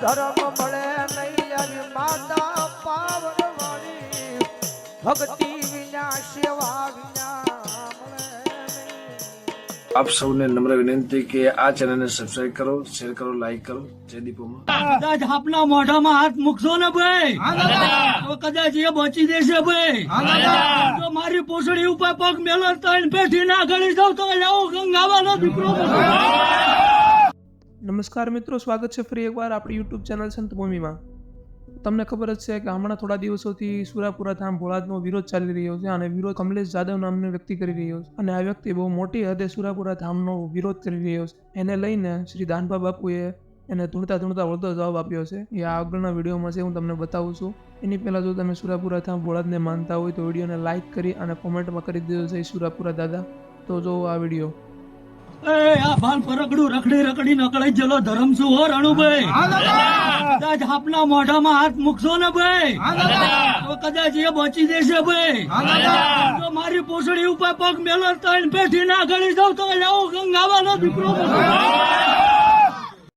ધર્મ મળે નહીં માતા પાવનવાળી ભક્તિ વિના સેવા વિના આપ સૌને નમ્ર વિનંતી કે આ ચેનલને સબસ્ક્રાઇબ કરો શેર કરો લાઈક કરો. જય દીપોમાં. કદાચ આપના મોઢામાં હાથ મૂકશો ને ભાઈ. તો કદાચ એ બચી જશે ભાઈ. જો મારી પોસડી ઉપર પગ મેલો તો પેઠી ના ગળી જાવ તો આવું ગંગાવાનો દીકરો નમસ્કાર મિત્રો, સ્વાગત છે ફરી એકવાર આપણી યુટ્યુબ ચેનલ સંતભૂમિમાં તમને ખબર જ છે કે હમણાં થોડા દિવસોથી સુરાપુરા ધામ ભોળાદનો વિરોધ ચાલી રહ્યો છે અને વિરોધ કમલેશ જાદવ નામનો વ્યક્તિ કરી રહ્યો છે. અને આ વ્યક્તિ બહુ મોટી હદે સુરાપુરા ધામનો વિરોધ કરી રહ્યો છે. એને લઈને શ્રી દાનભા બાપુએ એને ધૂણતા ધૂણતા વળતો જવાબ આપ્યો છે. એ આગળના વિડીયોમાં છે, હું તમને બતાવું છું. એની પહેલાં જો તમે સુરાપુરા ધામ ભોળાદને માનતા હોય તો વિડીયોને લાઇક કરી અને કોમેન્ટમાં કરી દેજો જય સુરાપુરા દાદા. તો જો આ વીડિયો આ ભાલ પરગડું રખડી રખડી નકળાઈ જેલો ધરમ છું હો રણુભાઈ. કદાચ આપના મોઢામાં હાથ મૂકશો ને ભાઈ. તો કદાચ એ બચી જશે ભાઈ. જો મારી પોસડી ઉપર પગ મેલો તો પેઠી ના ગળી જાવ તો આવો ગંગાવાનો દીકરો